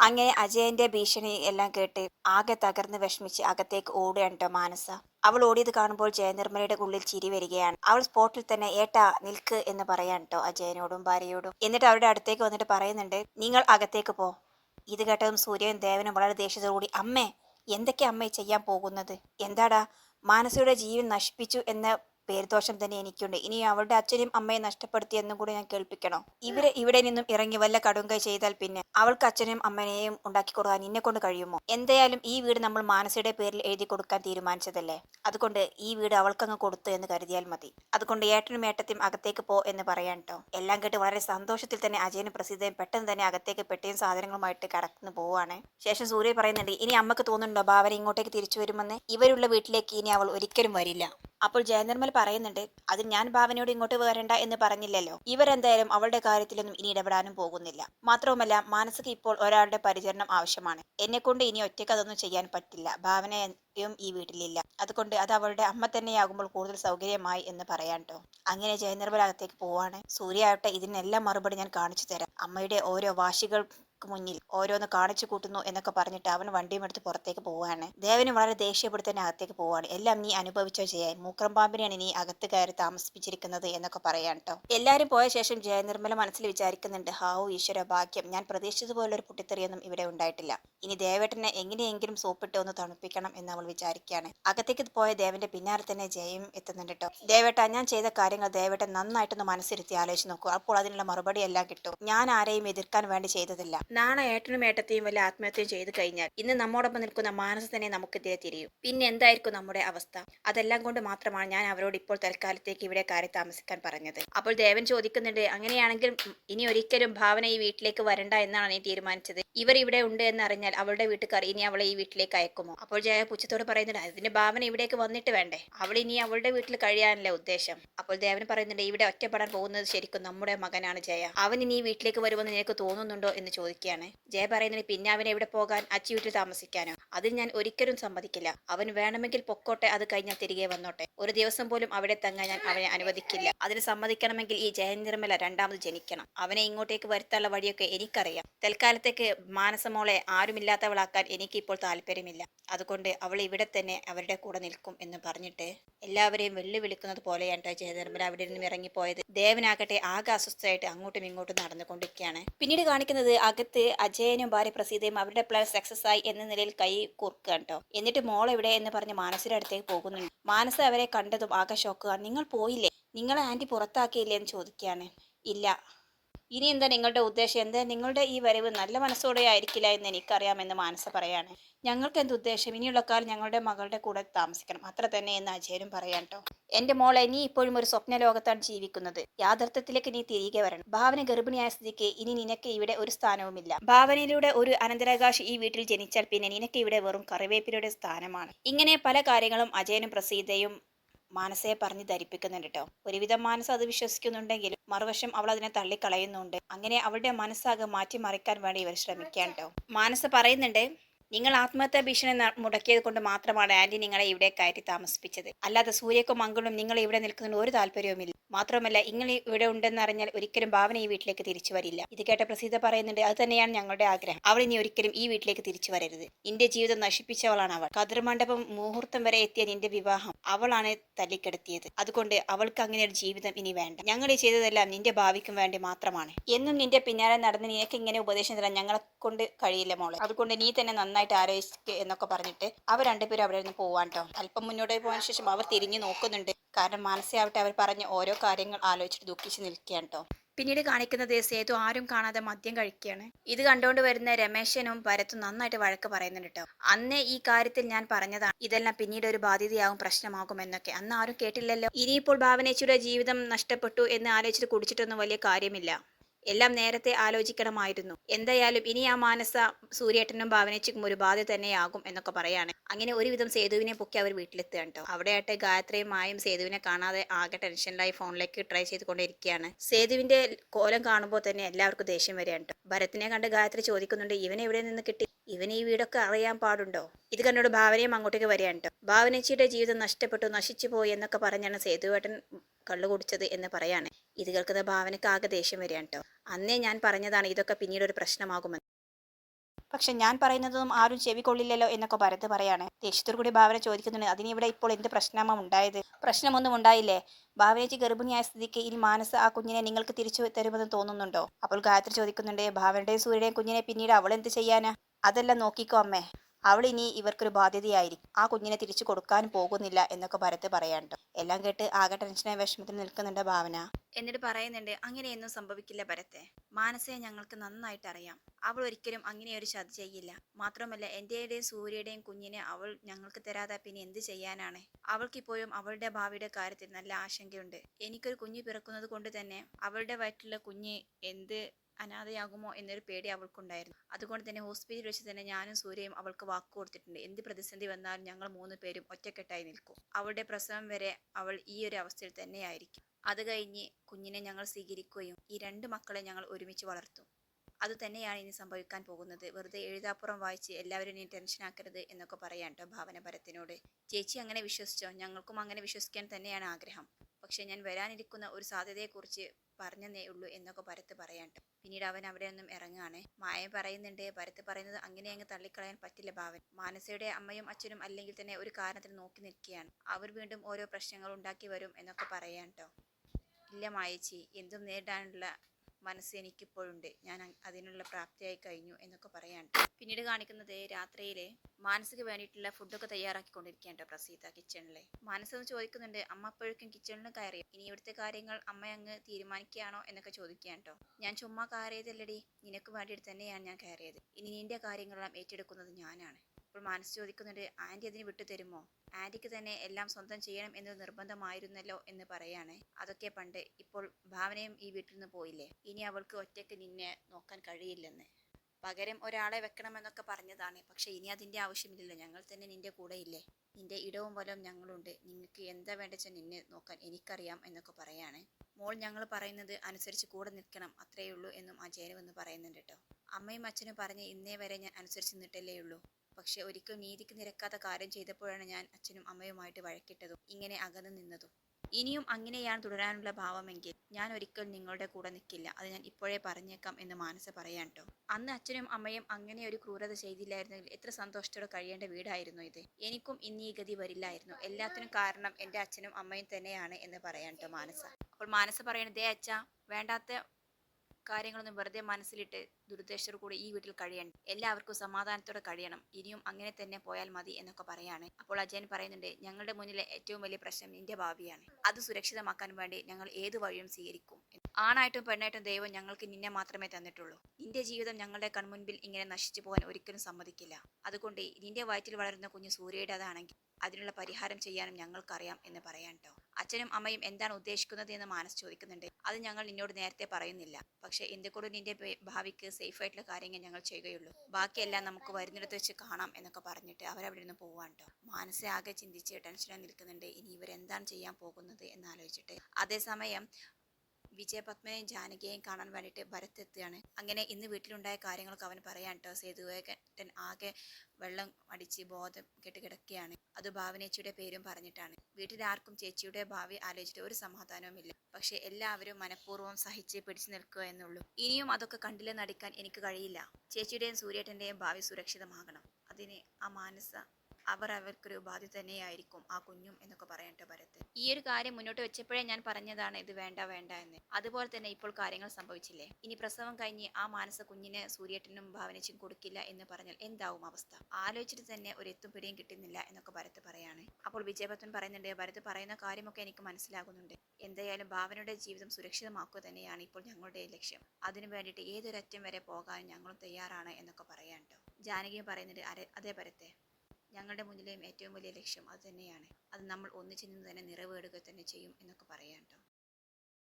അങ്ങനെ അജയന്റെ ഭീഷണി എല്ലാം കേട്ട് ആകെ തകർന്ന് വിഷമിച്ച് അകത്തേക്ക് ഓടുകയാണ് കേട്ടോ മാനസ. അവൾ ഓടിയത് കാണുമ്പോൾ ജയനിർമ്മലയുടെ ഉള്ളിൽ ചിരി വരികയാണ്. അവൾ സ്പോട്ടിൽ തന്നെ ഏട്ടാ നിൽക്ക് എന്ന് പറയാൻ കേട്ടോ അജയനോടും ഭാര്യയോടും. എന്നിട്ട് അവരുടെ അടുത്തേക്ക് വന്നിട്ട് പറയുന്നുണ്ട് നിങ്ങൾ അകത്തേക്ക് പോ. ഇത് കേട്ടതും സൂര്യൻ ദേവനും വളരെ ദേഷ്യത്തോടുകൂടി അമ്മേ എന്തൊക്കെ അമ്മയെ ചെയ്യാൻ പോകുന്നത്? എന്താടാ? മാനസയുടെ ജീവൻ നശിപ്പിച്ചു എന്ന പേർദോഷം തന്നെ എനിക്കുണ്ട്. ഇനി അവളുടെ അച്ഛനെയും അമ്മയെ നഷ്ടപ്പെടുത്തിയെന്നും കൂടി ഞാൻ കേൾപ്പിക്കണോ. ഇവരെ ഇവിടെ നിന്നും ഇറങ്ങി വല്ല കടുങ്കൈ ചെയ്താൽ പിന്നെ അവൾക്ക് അച്ഛനെയും അമ്മനെയും ഉണ്ടാക്കി കൊടുക്കാൻ എന്നെ കൊണ്ട് കഴിയുമോ? എന്തായാലും ഈ വീട് നമ്മൾ മാനസയുടെ പേരിൽ എഴുതി കൊടുക്കാൻ തീരുമാനിച്ചതല്ലേ? അതുകൊണ്ട് ഈ വീട് അവൾക്കങ്ങ് കൊടുത്തു എന്ന് കരുതിയാൽ മതി. അതുകൊണ്ട് ഏട്ടനും ഏട്ടത്തെയും അകത്തേക്ക് പോ എന്ന് പറയാൻ കേട്ടോ എല്ലാം കേട്ട് വളരെ സന്തോഷത്തിൽ തന്നെ അജയനും പ്രസിദ്ധയും പെട്ടെന്ന് തന്നെ അകത്തേക്ക് പെട്ടിയും സാധനങ്ങളുമായിട്ട് കടന്നു പോവാണ്. ശേഷം സൂര്യ പറയുന്നുണ്ട് ഇനി അമ്മയ്ക്ക് തോന്നുന്നുണ്ടോ ഭാവന ഇങ്ങോട്ടേക്ക് തിരിച്ചു വരുമെന്ന്? ഇവരുള്ള വീട്ടിലേക്ക് ഇനി അവൾ ഒരിക്കലും വരില്ല. അപ്പോൾ ജയനിർമ്മൽ പറയുന്നുണ്ട് അത് ഞാൻ ഭാവനയോട് ഇങ്ങോട്ട് വരണ്ട എന്ന് പറഞ്ഞില്ലല്ലോ. ഇവരെന്തായാലും അവളുടെ കാര്യത്തിലൊന്നും ഇനി ഇടപെടാനും പോകുന്നില്ല. മാത്രവുമല്ല മാനസിക ഇപ്പോൾ ഒരാളുടെ പരിചരണം ആവശ്യമാണ്. എന്നെ കൊണ്ട് ഇനി ഒറ്റയ്ക്ക് അതൊന്നും ചെയ്യാൻ പറ്റില്ല. ഭാവനയും ഈ വീട്ടിലില്ല. അതുകൊണ്ട് അത് അവളുടെ അമ്മ തന്നെയാകുമ്പോൾ കൂടുതൽ സൗകര്യമായി എന്ന് പറയാൻ ട്ടോ. അങ്ങനെ ജയനിർമ്മൽ അകത്തേക്ക് പോവാണ്. സൂര്യ ആവട്ടെ ഇതിനെല്ലാം മറുപടി ഞാൻ കാണിച്ചു തരാം. അമ്മയുടെ ഓരോ വാശികൾ മുന്നിൽ ഓരോന്ന് കാണിച്ചു കൂട്ടുന്നു എന്നൊക്കെ പറഞ്ഞിട്ട് അവൻ വണ്ടിയും എടുത്ത് പുറത്തേക്ക് പോവുകയാണ്. ദേവന് വളരെ ദേഷ്യപ്പെടുത്തി തന്നെ അകത്തേക്ക് പോവുകയാണ്. എല്ലാം നീ അനുഭവിച്ചോ ചെയ്യാൻ മൂക്രം പാമ്പിനെയാണ് നീ അകത്ത് കയറി താമസിപ്പിച്ചിരിക്കുന്നത് എന്നൊക്കെ പറയാൻ കേട്ടോ എല്ലാവരും പോയ ശേഷം ജയ നിർമ്മല മനസ്സിൽ വിചാരിക്കുന്നുണ്ട് ഹാവു ഈശ്വര ഭാഗ്യം. ഞാൻ പ്രതീക്ഷിച്ചതുപോലെ ഒരു പൊട്ടിത്തെറിയൊന്നും ഇവിടെ ഉണ്ടായിട്ടില്ല. ഇനി ദേവേട്ടനെ എങ്ങനെയെങ്കിലും സോപ്പിട്ട് ഒന്ന് തണുപ്പിക്കണം എന്ന് അവൾ വിചാരിക്കുകയാണ്. അകത്തേക്ക് പോയ ദേവന്റെ പിന്നാലെ തന്നെ ജയം എത്തുന്നുണ്ട് കേട്ടോ ദേവേട്ട ഞാൻ ചെയ്ത കാര്യങ്ങൾ ദേവേട്ടൻ നന്നായിട്ടൊന്ന് മനസ്സിരുത്തി ആലോചിച്ച് നോക്കൂ. അപ്പോൾ അതിനുള്ള മറുപടി എല്ലാം കിട്ടും. ഞാൻ ആരെയും എതിർക്കാൻ വേണ്ടി ചെയ്തതില്ല. നാളെ ഏട്ടനും ഏട്ടത്തെയും വല്ല ആത്മഹത്യയും ചെയ്തു കഴിഞ്ഞാൽ ഇന്ന് നമ്മോടൊപ്പം നിൽക്കുന്ന മാനസ് തന്നെ നമുക്കെതിരെ തിരിയും. പിന്നെ എന്തായിരിക്കും നമ്മുടെ അവസ്ഥ? അതെല്ലാം കൊണ്ട് മാത്രമാണ് ഞാൻ അവരോട് ഇപ്പോൾ തൽക്കാലത്തേക്ക് ഇവിടെ കാര്യം താമസിക്കാൻ പറഞ്ഞത്. അപ്പോൾ ദേവൻ ചോദിക്കുന്നുണ്ട് അങ്ങനെയാണെങ്കിൽ ഇനി ഒരിക്കലും ഭാവന ഈ വീട്ടിലേക്ക് വരണ്ട എന്നാണ് നീ തീരുമാനിച്ചത്. ഇവർ ഇവിടെ ഉണ്ട് എന്ന് അറിഞ്ഞാൽ അവളുടെ വീട്ടുകാർ ഇനി അവളെ ഈ വീട്ടിലേക്ക് അയക്കുമോ? അപ്പോൾ ജയ പുച്ഛത്തോട് പറയുന്നുണ്ട് അതിന് ഭാവന ഇവിടേക്ക് വന്നിട്ട് വേണ്ടേ? അവൾ ഇനി അവളുടെ വീട്ടിൽ കഴിയാനല്ലേ ഉദ്ദേശം? അപ്പോൾ ദേവൻ പറയുന്നുണ്ട് ഇവിടെ ഒറ്റപ്പെടാൻ പോകുന്നത് ശരിക്കും നമ്മുടെ മകനാണ് ജയ. അവൻ ഇനി വീട്ടിലേക്ക് വരുമെന്ന് നിനക്ക് തോന്നുന്നുണ്ടോ? എന്ന് ചോദിക്കുകയാണ് ജയ പറയുന്നതിന് പിന്നെ അവൻ എവിടെ പോകാൻ അച്ചി വീട്ടിൽ താമസിക്കാനോ? അതിൽ ഞാൻ ഒരിക്കലും സമ്മതിക്കില്ല. അവൻ വേണമെങ്കിൽ പൊക്കോട്ടെ അത് കഴിഞ്ഞാൽ തിരികെ വന്നോട്ടെ. ഒരു ദിവസം പോലും അവിടെ തങ്ങാൻ ഞാൻ അവനെ അനുവദിക്കില്ല. അതിന് സമ്മതിക്കണമെങ്കിൽ ഈ ജയൻ നിർമ്മല രണ്ടാമത് ജനിക്കണം. അവനെ ഇങ്ങോട്ടേക്ക് വരുത്താനുള്ള വഴിയൊക്കെ എനിക്കറിയാം. തൽക്കാലത്തേക്ക് മാനസമോളെ ആരുമില്ലാത്തവളാക്കാൻ എനിക്കിപ്പോൾ താല്പര്യമില്ല. അതുകൊണ്ട് അവൾ ഇവിടെ തന്നെ അവരുടെ കൂടെ നിൽക്കും എന്ന് പറഞ്ഞിട്ട് എല്ലാവരെയും വെല്ലുവിളിക്കുന്നത് പോലെയാണ് ജയ നിർമ്മല അവിടെ നിന്നും ഇറങ്ങിപ്പോയത്. ദേവനാകട്ടെ ആകെ അസ്വസ്ഥയായിട്ട് അങ്ങോട്ടും ഇങ്ങോട്ടും നടന്നുകൊണ്ടിരിക്കുകയാണ്. പിന്നീട് കാണിക്കുന്നത് അകത്ത് അജയനും ഭാര്യ പ്രസീതയും അവരുടെ പ്ലാൻ സക്സസ് ആയി എന്ന നിലയിൽ കൈ കൂർക്കുക കേട്ടോ. എന്നിട്ട് മോൾ എവിടെ എന്ന് പറഞ്ഞ് മാനസിന്റെ അടുത്തേക്ക് പോകുന്നുണ്ട്. മാനസ അവരെ കണ്ടതും ആകെ ഷോക്കുക നിങ്ങൾ പോയില്ലേ? നിങ്ങളെ ആന്റി പുറത്താക്കിയില്ലേ? എന്ന് ചോദിക്കുകയാണ്. ഇല്ല. ഇനി എന്താ നിങ്ങളുടെ ഉദ്ദേശം? എന്താ നിങ്ങളുടെ ഈ വരവ് നല്ല മനസ്സോടെ ആയിരിക്കില്ല എന്ന് എനിക്കറിയാമെന്ന് മാനസ പറയാണ്. ഞങ്ങൾക്ക് എന്ത് ഉദ്ദേശം? ഇനിയുള്ള കാലം ഞങ്ങളുടെ മകളുടെ കൂടെ താമസിക്കണം. അത്ര തന്നെ എന്ന് അജയനും പറയാൻ കേട്ടോ. എന്റെ മോളെ നീ ഇപ്പോഴും ഒരു സ്വപ്ന ലോകത്താണ് ജീവിക്കുന്നത്. യാഥാർത്ഥ്യത്തിലേക്ക് നീ തിരികെ വരണം. ഭാവന ഗർഭിണിയായ സ്ഥിതിക്ക് ഇനി നിനക്ക് ഇവിടെ ഒരു സ്ഥാനവുമില്ല. ഭാവനയിലൂടെ ഒരു അനന്തരാകാശ് ഈ വീട്ടിൽ ജനിച്ചാൽ പിന്നെ നിനക്ക് ഇവിടെ വെറും കറിവേപ്പിലയുടെ സ്ഥാനമാണ്. ഇങ്ങനെ പല കാര്യങ്ങളും അജയനും പ്രസീതയും മാനസയെ പറഞ്ഞ് ധരിപ്പിക്കുന്നുണ്ട് കേട്ടോ ഒരുവിധം മാനസ അത് വിശ്വസിക്കുന്നുണ്ടെങ്കിലും മറുവശം അവൾ അതിനെ തള്ളിക്കളയുന്നുണ്ട്. അങ്ങനെ അവളുടെ മനസ്സാകെ മാറ്റിമറിക്കാൻ വേണ്ടി ഇവർ ശ്രമിക്കാൻ കേട്ടോ മാനസ പറയുന്നുണ്ട് നിങ്ങൾ ആത്മഹത്യാ ഭീഷണി മുടക്കിയത് കൊണ്ട് മാത്രമാണ് ആന്റി നിങ്ങളെ ഇവിടെ കയറ്റി താമസിപ്പിച്ചത്. അല്ലാതെ സൂര്യക്കും മംഗളും നിങ്ങൾ ഇവിടെ നിൽക്കുന്നതിന് ഒരു താല്പര്യവുമില്ല. മാത്രമല്ല നിങ്ങൾ ഇവിടെ ഉണ്ടെന്ന് അറിഞ്ഞാൽ ഒരിക്കലും ഭാവന ഈ വീട്ടിലേക്ക് തിരിച്ചു വരില്ല. ഇത് കേട്ട പ്രസീത പറയുന്നുണ്ട് അത് തന്നെയാണ് ഞങ്ങളുടെ ആഗ്രഹം. അവൾ ഇനി ഒരിക്കലും ഈ വീട്ടിലേക്ക് തിരിച്ചു വരരുത്. നിന്റെ ജീവിതം നശിപ്പിച്ചവളാണ് അവൾ. കതിർമണ്ഡപം മുഹൂർത്തം വരെ എത്തിയ നിന്റെ വിവാഹം അവളാണ് തല്ലിക്കെടുത്തിയത്. അതുകൊണ്ട് അവൾക്ക് അങ്ങനെ ഒരു ജീവിതം ഇനി വേണ്ട. ഞങ്ങൾ ചെയ്തതെല്ലാം നിന്റെ ഭാവിക്കും വേണ്ടി മാത്രമാണ്. എന്നും നിന്റെ പിന്നാലെ നടന്ന് നിനക്ക് ഇങ്ങനെ ഉപദേശം തരാൻ ഞങ്ങളെ കൊണ്ട് കഴിയില്ല മോളെ. അതുകൊണ്ട് നീ തന്നെ നന്നായിട്ട് ആലോചിക്കുക എന്നൊക്കെ പറഞ്ഞിട്ട് അവർ രണ്ടുപേരും അവിടെ നിന്ന് പോവാൻ കേട്ടോ അല്പം മുന്നോട്ട് പോയതിനു ശേഷം അവർ തിരിഞ്ഞു നോക്കുന്നുണ്ട്. കാരണം മാനസികമാവട്ടെ അവർ പറഞ്ഞ ഓരോ കാര്യങ്ങൾ ആലോചിച്ചിട്ട് ദുഃഖിച്ച് നിൽക്കുകയാണ് കേട്ടോ പിന്നീട് കാണിക്കുന്നത് സേതു ആരും കാണാതെ മദ്യം കഴിക്കുകയാണ്. ഇത് കണ്ടുകൊണ്ട് വരുന്ന രമേശനും ഭരത്തും നന്നായിട്ട് വഴക്ക് പറയുന്നുണ്ട് കേട്ടോ അന്ന് ഈ കാര്യത്തിൽ ഞാൻ പറഞ്ഞതാണ് ഇതെല്ലാം പിന്നീട് ഒരു ബാധ്യതയാകും പ്രശ്നമാകും എന്നൊക്കെ. അന്ന് ആരും കേട്ടില്ലല്ലോ. ഇനിയിപ്പോൾ ഭാവനേച്ചിയുടെ ജീവിതം നഷ്ടപ്പെട്ടു എന്ന് ആലോചിച്ചിട്ട് കുടിച്ചിട്ടൊന്നും വലിയ കാര്യമില്ല. എല്ലാം നേരത്തെ ആലോചിക്കണമായിരുന്നു. എന്തായാലും ഇനി ആ മാനസ സൂര്യേട്ടനും ഭാവനച്ചിക്കും ഒരു ബാധ തന്നെയാകും എന്നൊക്കെ പറയാണ്. അങ്ങനെ ഒരുവിധം സേതുവിനെ പൊക്കി അവർ വീട്ടിലെത്തുകയാണ് കേട്ടോ. അവിടെയായിട്ട് ഗായത്രിയും മായും സേതുവിനെ കാണാതെ ആകെ ടെൻഷനിലായി ഫോണിലേക്ക് ട്രൈ ചെയ്തുകൊണ്ടിരിക്കുകയാണ് സേതുവിന്റെ കോലം കാണുമ്പോൾ തന്നെ എല്ലാവർക്കും ദേഷ്യം വരികയാണ് കേട്ടോ. ഭരത്തിനെ കണ്ട് ഗായത്രി ചോദിക്കുന്നുണ്ട് ഇവൻ എവിടെ നിന്ന് കിട്ടി? ഇവന് ഈ വീടൊക്കെ അറിയാൻ പാടുണ്ടോ? ഇത് കണ്ടോട് ഭാവനയും അങ്ങോട്ടേക്ക് വരികയാണ് കേട്ടോ. ഭാവനച്ചിയുടെ ജീവിതം നഷ്ടപ്പെട്ടു നശിച്ചു പോയി എന്നൊക്കെ പറഞ്ഞാണ് സേതുവേട്ടൻ കള്ളു കുടിച്ചത് എന്ന് പറയാണ്. ഇത് കേൾക്കുന്ന ഭാവനയ്ക്ക് ആകെ ദേഷ്യം വരികയാണ് കേട്ടോ. അന്നേ ഞാൻ പറഞ്ഞതാണ് ഇതൊക്കെ പിന്നീട് ഒരു പ്രശ്നമാകുമെന്ന്. പക്ഷെ ഞാൻ പറയുന്നതൊന്നും ആരും ചെവിക്കൊള്ളില്ലല്ലോ എന്നൊക്കെ ഭരത് പറയാണ്. ദേഷ്യത്തോടു കൂടി ഭാവന ചോദിക്കുന്നുണ്ട് അതിന് ഇവിടെ ഇപ്പോൾ എന്ത് പ്രശ്നമാ ഉണ്ടായത്? പ്രശ്നമൊന്നും ഉണ്ടായില്ലേ? ഭാവനേച്ചി ഗർഭിണിയായ സ്ഥിതിക്ക് ഇനി മാനസ ആ കുഞ്ഞിനെ നിങ്ങൾക്ക് തിരിച്ചു തരുമെന്ന് തോന്നുന്നുണ്ടോ? അപ്പോൾ ഗായത്രി ചോദിക്കുന്നുണ്ട് ഭാവനയുടെയും സൂര്യയുടെയും കുഞ്ഞിനെ പിന്നീട് അവൾ എന്ത് ചെയ്യാനാ? അതെല്ലാം നോക്കിക്കോ അമ്മേ. അവൾ ഇനി ഇവർക്കൊരു ബാധ്യതയായിരിക്കും. ആ കുഞ്ഞിനെ തിരിച്ചു കൊടുക്കാൻ പോകുന്നില്ല എന്നൊക്കെ ഭരത് പറയാനുണ്ട് എല്ലാം കേട്ട് ആകെ ടെൻഷനായ വിഷമത്തിൽ നിൽക്കുന്നുണ്ട് ഭാവന. എന്നിട്ട് പറയുന്നുണ്ട് അങ്ങനെയൊന്നും സംഭവിക്കില്ല ഭരത്തെ. മാനസയെ ഞങ്ങൾക്ക് നന്നായിട്ട് അറിയാം അവൾ ഒരിക്കലും അങ്ങനെ ഒരു ചതി ചെയ്യില്ല. മാത്രമല്ല എന്റെയുടെയും സൂര്യയുടെയും കുഞ്ഞിനെ അവൾ ഞങ്ങൾക്ക് തരാതെ. പിന്നെ എന്ത് ചെയ്യാനാണ്? അവൾക്കിപ്പോഴും അവളുടെ ഭാവിയുടെ കാര്യത്തിൽ നല്ല ആശങ്കയുണ്ട്. എനിക്കൊരു കുഞ്ഞ് പിറക്കുന്നത് കൊണ്ട് തന്നെ അവളുടെ വയറ്റിലുള്ള കുഞ്ഞ് എന്ത് അനാഥയാകുമോ എന്നൊരു പേടി അവൾക്കുണ്ടായിരുന്നു. അതുകൊണ്ട് തന്നെ ഹോസ്പിറ്റലിൽ വെച്ച് തന്നെ ഞാനും സൂര്യയും അവൾക്ക് വാക്ക് കൊടുത്തിട്ടുണ്ട്. എന്ത് പ്രതിസന്ധി വന്നാലും ഞങ്ങൾ മൂന്ന് പേരും ഒറ്റക്കെട്ടായി നിൽക്കും. അവളുടെ പ്രസവം വരെ അവൾ ഈ ഒരു അവസ്ഥയിൽ തന്നെയായിരിക്കും. അത് കഴിഞ്ഞ് കുഞ്ഞിനെ ഞങ്ങൾ സ്വീകരിക്കുകയും ഈ രണ്ട് മക്കളെ ഞങ്ങൾ ഒരുമിച്ച് വളർത്തും. അത് തന്നെയാണ് ഇനി സംഭവിക്കാൻ പോകുന്നത്. വെറുതെ എഴുതാപ്പുറം വായിച്ച് എല്ലാവരും ഇനി ടെൻഷൻ ആക്കരുത് എന്നൊക്കെ പറയാം കേട്ടോ ഭാവന ഭരത്തിനോട്. ചേച്ചി അങ്ങനെ വിശ്വസിച്ചോ? ഞങ്ങൾക്കും അങ്ങനെ വിശ്വസിക്കാൻ തന്നെയാണ് ആഗ്രഹം. പക്ഷെ ഞാൻ വരാനിരിക്കുന്ന ഒരു സാധ്യതയെക്കുറിച്ച് പറഞ്ഞതേ ഉള്ളൂ എന്നൊക്കെ ഭരത്ത് പറയാണ്ട് പിന്നീട് അവൻ അവിടെ ഒന്നും ഇറങ്ങുകയാണ്. മായ പറയുന്നുണ്ട് ഭരത്ത് പറയുന്നത് അങ്ങനെ അങ്ങ് തള്ളിക്കളയാൻ പറ്റില്ല ഭാവൻ. മാനസയുടെ അമ്മയും അച്ഛനും അല്ലെങ്കിൽ തന്നെ ഒരു കാരണത്തിന് നോക്കി നിൽക്കുകയാണ്. അവർ വീണ്ടും ഓരോ പ്രശ്നങ്ങൾ ഉണ്ടാക്കി വരും എന്നൊക്കെ പറയാണ്ടോ ഇല്ല മായച്ചി എന്തും നേരിടാനുള്ള മനസ്സ് എനിക്കിപ്പോഴുണ്ട്. ഞാൻ അതിനുള്ള പ്രാപ്തിയായി കഴിഞ്ഞു എന്നൊക്കെ പറയാൻ പിന്നീട് കാണിക്കുന്നത് രാത്രിയിലെ മാനസിക വേണ്ടിയിട്ടുള്ള ഫുഡൊക്കെ തയ്യാറാക്കിക്കൊണ്ടിരിക്കുകയാണ് പ്രസീത കിച്ചണിലെ മനസ്സെന്ന് ചോദിക്കുന്നുണ്ട് അമ്മ അപ്പോഴേക്കും കിച്ചണിൽ കയറി? ഇനി ഇവിടുത്തെ കാര്യങ്ങൾ അമ്മ അങ്ങ് തീരുമാനിക്കുകയാണോ എന്നൊക്കെ ചോദിക്കുകയാണ് കേട്ടോ ഞാൻ ചുമ്മാ കയറിയതല്ലടി. നിനക്ക് വേണ്ടിയിട്ട് തന്നെയാണ് ഞാൻ കയറിയത്. ഇനി നിന്റെ കാര്യങ്ങളെല്ലാം ഏറ്റെടുക്കുന്നത് ഞാനാണ്. അപ്പോൾ മനസ്സ് ചോദിക്കുന്നുണ്ട് ആന്റി അതിന് വിട്ടു തരുമോ? ആന്റിക്ക് തന്നെ എല്ലാം സ്വന്തം ചെയ്യണം എന്ന് നിർബന്ധമായിരുന്നല്ലോ എന്ന് പറയാണ്. അതൊക്കെ പണ്ട് ഇപ്പോൾ ഭാവനയും ഈ വീട്ടിൽ നിന്ന് പോയില്ലേ? ഇനി അവൾക്ക് ഒറ്റയ്ക്ക് നിന്നെ നോക്കാൻ കഴിയില്ലെന്ന്. പകരം ഒരാളെ വെക്കണമെന്നൊക്കെ പറഞ്ഞതാണ്. പക്ഷെ ഇനി അതിന്റെ ആവശ്യമില്ലല്ലോ. ഞങ്ങൾ തന്നെ നിന്റെ കൂടെ ഇല്ലേ നിന്റെ ഇടവും വലവും ഞങ്ങളുണ്ട്. നിങ്ങൾക്ക് എന്താ വേണ്ടച്ച നിന്നെ നോക്കാൻ എനിക്കറിയാം എന്നൊക്കെ പറയാണ്. മോൾ ഞങ്ങൾ പറയുന്നത് അനുസരിച്ച് കൂടെ നിൽക്കണം അത്രയേ ഉള്ളൂ എന്നും ആ ജയനുവെന്ന് പറയുന്നുണ്ട് കേട്ടോ. അമ്മയും അച്ഛനും പറഞ്ഞ് ഇന്നേ വരെ ഞാൻ അനുസരിച്ച് നിന്നിട്ടല്ലേ ഉള്ളൂ. പക്ഷെ ഒരിക്കലും നീതിക്ക് നിരക്കാത്ത കാര്യം ചെയ്തപ്പോഴാണ് ഞാൻ അച്ഛനും അമ്മയുമായിട്ട് വഴക്കിട്ടതും ഇങ്ങനെ അകന്നു നിന്നതും. ഇനിയും അങ്ങനെയാണ് തുടരാനുള്ള ഭാവമെങ്കിൽ ഞാൻ ഒരിക്കൽ നിങ്ങളുടെ കൂടെ നിൽക്കില്ല അത് ഞാൻ ഇപ്പോഴേ പറഞ്ഞേക്കാം എന്ന് മാനസ പറയാൻ കേട്ടോ അന്ന് അച്ഛനും അമ്മയും അങ്ങനെ ഒരു ക്രൂരത ചെയ്തില്ലായിരുന്നെങ്കിൽ എത്ര സന്തോഷത്തോടെ കഴിയേണ്ട വീടായിരുന്നു ഇത്. എനിക്കും ഇന്ന് ഈ ഗതി വരില്ലായിരുന്നു. എല്ലാത്തിനും കാരണം എന്റെ അച്ഛനും അമ്മയും തന്നെയാണ് എന്ന് പറയാൻ കേട്ടോ മാനസ. അപ്പോൾ മാനസ പറയണത് ദേ അച്ഛ വേണ്ടാത്ത കാര്യങ്ങളൊന്നും വെറുതെ മനസ്സിലിട്ട് ദുരുദ്ദേശത്തോടു കൂടെ ഈ വീട്ടിൽ കഴിയണം എല്ലാവർക്കും സമാധാനത്തോടെ കഴിയണം. ഇനിയും അങ്ങനെ തന്നെ പോയാൽ മതി എന്നൊക്കെ പറയാണ്. അപ്പോൾ അജയൻ പറയുന്നുണ്ട് ഞങ്ങളുടെ മുന്നിലെ ഏറ്റവും വലിയ പ്രശ്നം നിന്റെ ഭാവിയാണ്. അത് സുരക്ഷിതമാക്കാൻ വേണ്ടി ഞങ്ങൾ ഏത് വഴിയും സ്വീകരിക്കും. ആണായിട്ടും പെണ്ണായിട്ടും ദൈവം ഞങ്ങൾക്ക് നിന്നെ മാത്രമേ തന്നിട്ടുള്ളൂ. നിന്റെ ജീവിതം ഞങ്ങളുടെ കൺമുൻപിൽ ഇങ്ങനെ നശിച്ചു പോകാൻ ഒരിക്കലും സമ്മതിക്കില്ല. അതുകൊണ്ട് നിന്റെ വയറ്റിൽ വളരുന്ന കുഞ്ഞ് സൂര്യയുടെ അതാണെങ്കിൽ അതിനുള്ള പരിഹാരം ചെയ്യാനും ഞങ്ങൾക്കറിയാം എന്ന് പറയാൻ കേട്ടോ അച്ഛനും അമ്മയും എന്താണ് ഉദ്ദേശിക്കുന്നത് എന്ന് മാനസ് ചോദിക്കുന്നുണ്ട്. അത് ഞങ്ങൾ നിന്നോട് നേരത്തെ പറയുന്നില്ല. പക്ഷെ എന്തുകൊണ്ടും നിന്റെ ഭാവിക്ക് സേഫ് ആയിട്ടുള്ള കാര്യങ്ങൾ ഞങ്ങൾ ചെയ്യുകയുള്ളൂ. ബാക്കിയെല്ലാം നമുക്ക് വരുന്നിടത്ത് വെച്ച് കാണാം എന്നൊക്കെ പറഞ്ഞിട്ട് അവരവിടെ നിന്ന് പോവാൻ കേട്ടോ മാനസ ആകെ ചിന്തിച്ച് ടെൻഷനായി നിൽക്കുന്നുണ്ട്. ഇനി ഇവരെന്താണ് ചെയ്യാൻ പോകുന്നത് എന്ന് ആലോചിച്ചിട്ട് അതേസമയം വിജയപത്മനെയും ജാനകിയെയും കാണാൻ വേണ്ടിയിട്ട് ഭരത് എത്തുകയാണ്. അങ്ങനെ ഇന്ന് വീട്ടിലുണ്ടായ കാര്യങ്ങളൊക്കെ അവൻ പറയാൻ കേട്ടോ സേതുവേട്ടൻ ആകെ വെള്ളം അടിച്ച് ബോധം കെട്ട് കിടക്കുകയാണ്. അത് ഭാവനേച്ചിയുടെ പേരും പറഞ്ഞിട്ടാണ്. വീട്ടിൽ ആർക്കും ചേച്ചിയുടെ ഭാവി ആലോചിച്ചിട്ട് ഒരു സമാധാനവുമില്ല. പക്ഷെ എല്ലാവരും മനഃപൂർവം സഹിച്ച് പിടിച്ചു നിൽക്കുക എന്നുള്ളൂ. ഇനിയും അതൊക്കെ കണ്ടില്ല നടിക്കാൻ എനിക്ക് കഴിയില്ല. ചേച്ചിയുടെയും സൂര്യേട്ടന്റെയും ഭാവി സുരക്ഷിതമാകണം. അതിന് ആ മാനസ അവർ അവർക്കൊരു ബാധ്യത തന്നെയായിരിക്കും ആ കുഞ്ഞും എന്നൊക്കെ പറയട്ടെ ഭരത് ഈ ഒരു കാര്യം മുന്നോട്ട് വെച്ചപ്പോഴേ ഞാൻ പറഞ്ഞതാണ് ഇത് വേണ്ട വേണ്ട എന്ന്. അതുപോലെ തന്നെ ഇപ്പോൾ കാര്യങ്ങൾ സംഭവിച്ചില്ലേ? ഇനി പ്രസവം കഴിഞ്ഞ് ആ മാനസ കുഞ്ഞിനെ സൂര്യേട്ടനും ഭാവനച്ചും കൊടുക്കില്ല എന്ന് പറഞ്ഞാൽ എന്താവും അവസ്ഥ? ആലോചിച്ചിട്ട് തന്നെ ഒരു എത്തും പിടിയും കിട്ടുന്നില്ല എന്നൊക്കെ ഭരത് പറയാണ്. അപ്പോൾ വിജയഭത്തൻ പറയുന്നുണ്ട് ഭരത് പറയുന്ന കാര്യമൊക്കെ എനിക്ക് മനസ്സിലാകുന്നുണ്ട്. എന്തായാലും ഭാവനയുടെ ജീവിതം സുരക്ഷിതമാക്കുക തന്നെയാണ് ഇപ്പോൾ ഞങ്ങളുടെ ലക്ഷ്യം. അതിനു വേണ്ടിയിട്ട് ഏതൊരറ്റം വരെ പോകാൻ ഞങ്ങളും തയ്യാറാണ് എന്നൊക്കെ പറയാൻ ജാനകിയും പറയുന്നുണ്ട് അതേ ഭരത്തെ ഞങ്ങളുടെ മുന്നിലെയും ഏറ്റവും വലിയ ലക്ഷ്യം അത് തന്നെയാണ്. അത് നമ്മൾ ഒന്നിച്ചു നിന്ന് തന്നെ നിറവേറുക തന്നെ ചെയ്യും എന്നൊക്കെ പറയാം കേട്ടോ.